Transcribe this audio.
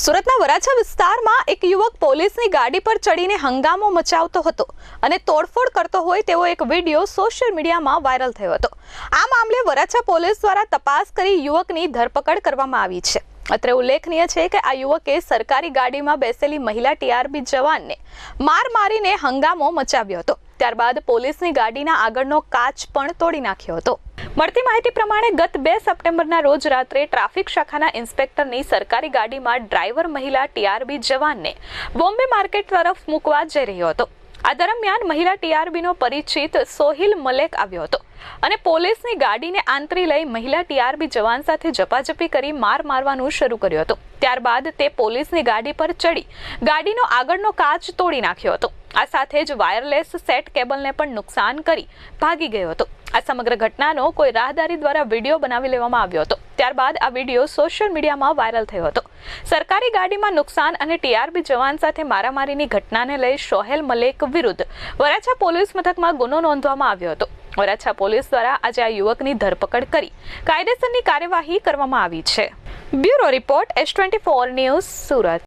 સુરતના વરાછા વિસ્તારમાં એક યુવક પોલીસની ગાડી પર ચડીને હંગામો મચાવતો હતો અને તોડફોડ કરતો હોય તેવો એક વીડિયો સોશિયલ મીડિયામાં વાયરલ થયો હતો. આ મામલે વરાછા પોલીસ દ્વારા તપાસ કરી યુવકની ધરપકડ કરવામાં આવી છે. અત્રે ઉલ્લેખનીય છે કે આ યુવકે સરકારી ગાડીમાં બેસેલી મહિલા ટીઆરબી જવાનને માર મારીને હંગામો મચાવ્યો હતો. ત્યારબાદ પોલીસની ગાડીના આગળનો કાચ પણ તોડી નાખ્યો હતો. મળતી માહિતી પ્રમાણે ગત બે સપ્ટેમ્બરના રોજ રાત્રે ટ્રાફિક શાખાના ઇન્સ્પેક્ટરની સરકારી ગાડીમાં ડ્રાઈવર મહિલા ટીઆરબી જવાનને બોમ્બે માર્કેટ તરફ મૂકવા જઈ રહ્યો હતો. આ દરમિયાન મહિલા ટીઆરબીનો પરિચિત સોહિલ મલેક આવ્યો હતો અને પોલીસની ગાડીને આંતરી લઈ મહિલા ટીઆરબી જવાન સાથે ઝપાઝપી કરી માર મારવાનું શરૂ કર્યું હતું. ત્યારબાદ તે પોલીસની ગાડી પર ચડી ગાડીનો આગળનો કાચ તોડી નાખ્યો હતો. આ સાથે જ વાયરલેસ સેટ કેબલને પણ નુકસાન કરી ભાગી ગયો હતો. આ સમગ્ર ઘટનાનો કોઈ રાહદારી દ્વારા વીડિયો બનાવી લેવામાં આવ્યો હતો. ત્યારબાદ આ વીડિયો સોશિયલ મીડિયામાં વાયરલ થયો હતો. સરકારી ગાડીમાં નુકસાન અને ટીઆરબી જવાન સાથે મારામારીની ઘટનાને લઈ શોહેલ મલેક વિરુદ્ધ વરાછા પોલીસ મથકમાં ગુનો નોંધવામાં આવ્યો હતો. વરાછા પોલીસ દ્વારા આજે આ યુવકની ધરપકડ કરી કાયદેસરની કાર્યવાહી કરવામાં આવી છે. Bureau report S twenty four news Surat.